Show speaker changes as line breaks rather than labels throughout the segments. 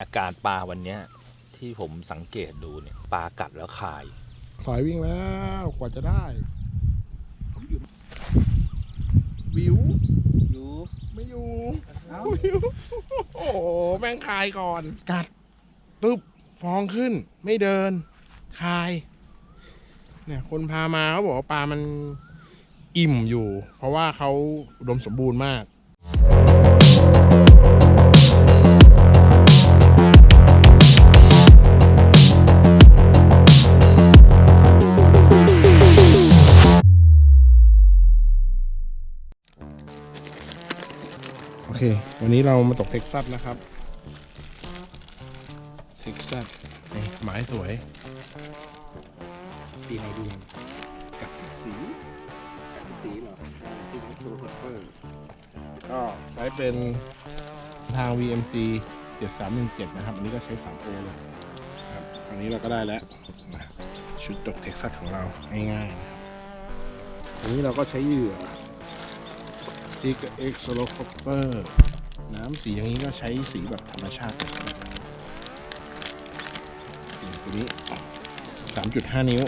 อาการปลาวันเนี้ยที่ผมสังเกตดูเนี่ยปลากัดแล้วคาย
สายวิ่งแล้วกว่าจะได้ วิว
อยู่
ไม่อยู่วิวโอ้โหแม่งคายก่อน กัดตึบฟองขึ้น ไม่เดิน คาย เนี่ย คนพามาเขาบอกว่าปลามันอิ่มอยู่ เพราะว่าเขาอุดมสมบูรณ์มาก วันนี้เรามาตกเท็กซัสนะครับ เท็กซัสนี่หมายสวย
สีไหนดีกับสีกับสีเหรอที่เป็นตัวเปอร์
ก็ใช้เป็นทาง VMC 7317 นะครับ อันนี้ก็ใช้3โอเลยครับอันนี้เราก็ได้แล้วนะชุดตกเท็กซัสของเราง่ายๆนะครับอันนี้เราก็ใช้เหยื่อ t i g X Solo Copper น้ำสีอย่างนี้ก็ใช้สีแบบธรรมชาติตัวนี้ 3.5 นิ้ว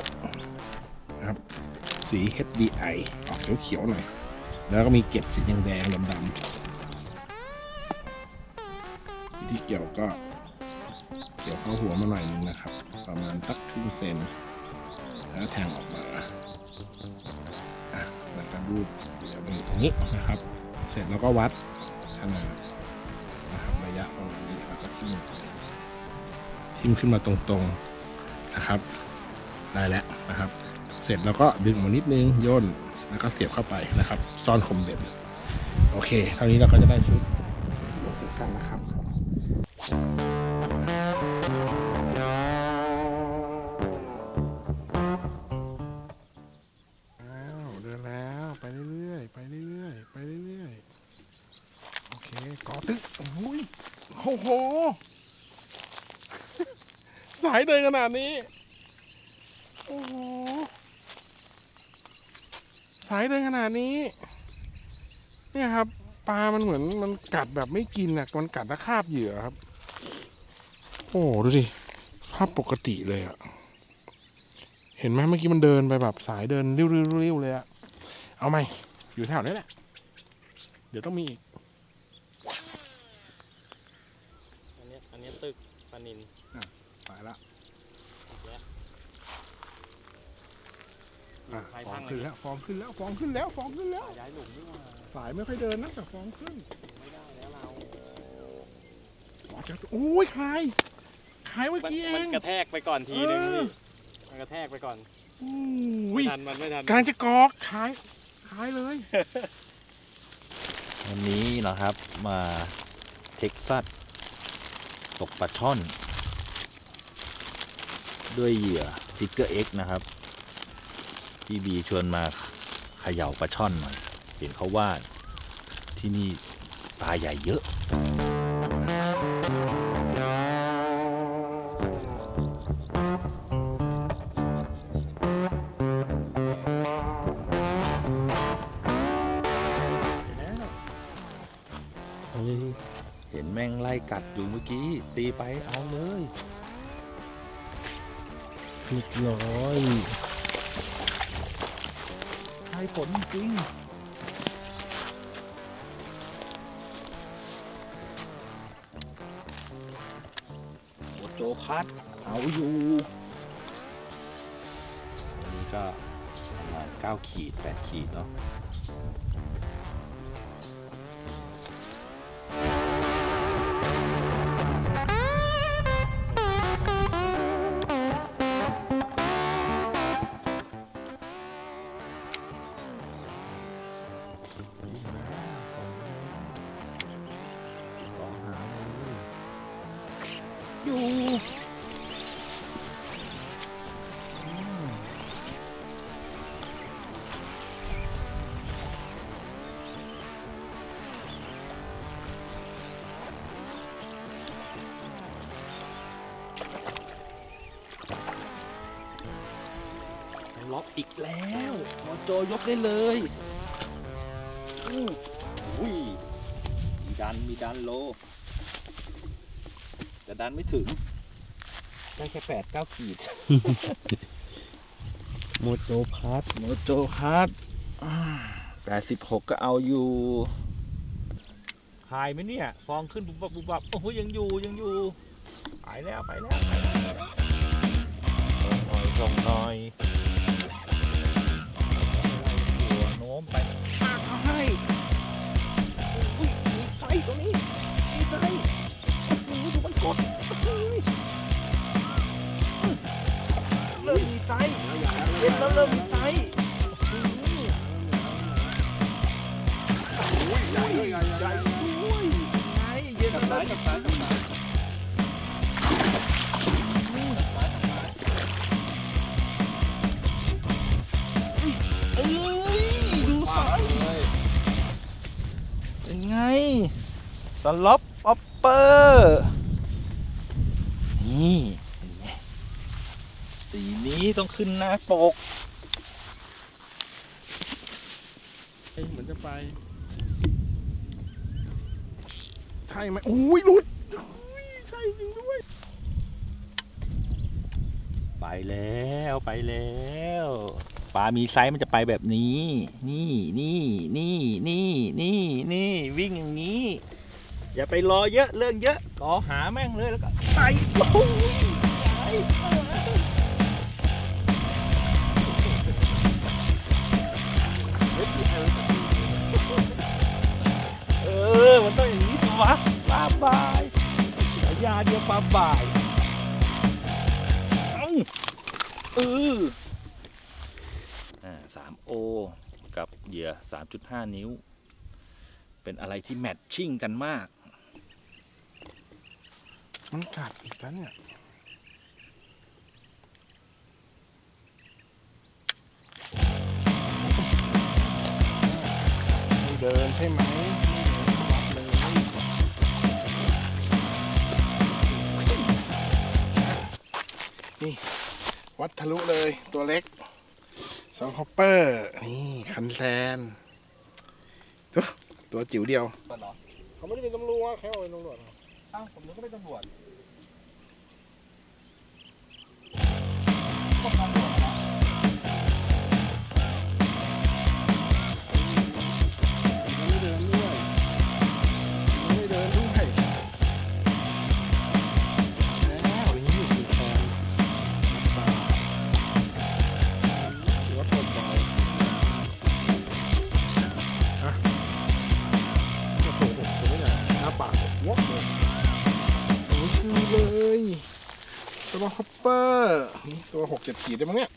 นะครับ สี HDI ออกเขียวๆหน่อย แล้วก็มีเกล็ดสีแดงๆดำๆที่เกี่ยวก็เกี่ยวเข้าหัวมาหน่อยนึงนะครับ ประมาณสักครึ่งเซนแล้วแทงออกมา รูดเดี๋ยวมาอยู่ตรงนี้นะครับ เสร็จแล้วก็วัดขนาดนะครับระยะประมาณนี้แล้วก็ทิ่มทิ่มขึ้นมาตรงๆนะครับ ได้แล้วนะครับ เสร็จแล้วก็ดึงมานิดนึงย่นแล้วก็เสียบเข้าไปนะครับ ซ่อนคมเด่นโอเคเท่านี้เราก็จะได้ชุดโลเคชั่นนะครับอ้ โอ้โห สายเดินขนาดนี้ โอ้โห สายเดินขนาดนี้ เนี่ยครับ ปลา มันเหมือนมันกัดแบบไม่กินอะมันกัดแล้วคาบเหยื่อครับ โอ้โหดูดิ ภาพปกติเลยอะเห็นไหมเมื่อกี้มันเดินไปแบบสายเดินริ้วๆเลยอะเอาไหมอยู่แถวนี้แหละ เดี๋ยวต้องมีอีก
อันนี้อัน นี้ตึกปานิน
ไปละ
แล้ว
อะ
ใคร
ฟอ
ตั้
ง
ง
ขึ้นแล้วฟองขึ้นแล้วฟองขึ้นแล้วฟองขึ้นแล้ว
ย้ายหลุมนี่ว่า
สายไม่ค่อยเดินนะแต่ฟองขึ้น
ไม่ได้แล้วเรา
อ๋อเจอตัวโอ้ยคลายคลายเมื่อ
มัน
กี้เอ
มัน
ง
กระแทกไปก่อนทีนึง
เออ
นี่มันกระแทกไปก่อน
โอ้
ไม่
ย
ทันมันไม่ทัน
กำลังจะกอกคลายคลายเลย
วันนี้นะครับมาเท็กซัส ตกปลาช่อน ด้วยเหยื่อฟิกเกอร์เอ็กนะครับพี่บีชวนมาเขย่าปลาช่อนหน่อยเห็นเขาว่าที่นี่ปลาใหญ่เยอะ ดอยู่เมื่อกี้ ตีไปเอาเลยเรียบร้อยให้ผลจริงโอโจคัดเอาอยู่อันนี้ก็ประมาณ9ขีด 8 ขีดเนาะ อยู่ล็อกอีกแล้วมอโจยกได้เลย อู้หูยมีดันมีดันโล แต่ดันไม่ถึง ได้แค่แปดเก้าขีด
โมโจพัท
โมโจคัสแปดสิบหกก็เอาอยู่หายไหมเนี่ย ฟองขึ้นปุ๊บปับปุ๊บปับโอ้โหยังอยู่ยังอยู่ไปแล้วไปแล้วไปแล้วส่งหน่อยส่งหน่ ยมีไฟตรงนี้มีไฟโอ้โหดูมันกดเริ่มมีไฟเย็นแล้วเริ่มมีไซส์ สล็อปป๊อปเปอร์นี่เป็นไงสีนี้ต้องขึ้นหน้าปก
เหมือนจะไป ใช่ไหมอุ้ยหลุดอุ้ยใช่จริงด้วย
ไปแล้วไปแล้วปลามีไซส์มันจะไปแบบนี้ นี่นี่นี่นี่นี่นี่วิ่งอย่างนี้ อย่าไปรอเยอะเรื่องเยอะรอหาแม่งเลยแล้วก็ใส่โอ้ยใส่เออมันต้องอย่างนี้สิวะปลาบายฉายาเดียวปลาบ่ายเอ้าเอออ่าสามโอกับเหยื่อสามจุดห้านิ้ว เป็นอะไรที่แมทชิ่งกันมาก
มันกัดอีกแล้วเนี่ยเดินใช่ไหมนี่ วัดทะลุเลยตัวเล็กสองฮอปเปอร์ นี่ คันแซน ตัวตัวจิ๋วเดียวเขาไม่ได้เป็นตำรวจแค่เป็นตำรวจ
อ้าวผมนึกว่าเป็นตำรวจ
มันไม่เดินด้วยมันไม่เดินด้วยแล้วนี่คือแทนปลาถือว่าตบบ่อยฮะโอ้โหผมไม่อยากหน้าปากวอกเลย วัวฮอปเปอร์ ตัวหกเจ็ดขีดได้มั้งเนี่ย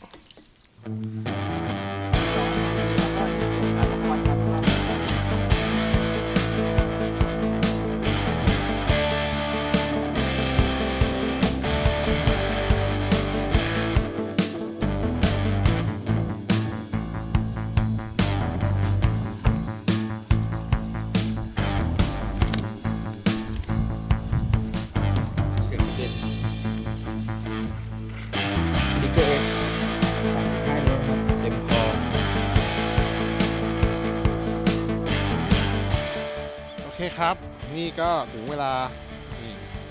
ครับ
นี่ก็ถึงเวลา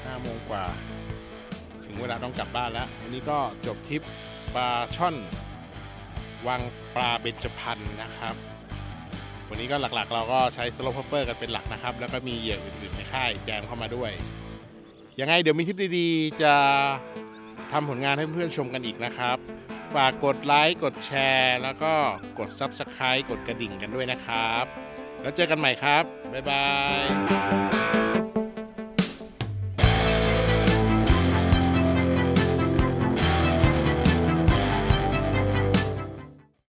ห้าโมงกว่า ถึงเวลาต้องกลับบ้านแล้ว วันนี้ก็จบทริปปลาช่อนวังปลาเบญจพรรณนะครับ วันนี้ก็หลักๆ เราก็ใช้สโลปเปอร์กันเป็นหลักนะครับ แล้วก็มีเหยื่ออื่นๆในค่ายแจมเข้ามาด้วย ยังไงเดี๋ยวมีทริปดีๆ จะทำผลงานให้เพื่อนๆชมกันอีกนะครับ ฝากกดไลค์ กดแชร์ แล้วก็กด Subscribe กดกระดิ่งกันด้วยนะครับ แล้วเจอกันใหม่ครับ บ๊ายบาย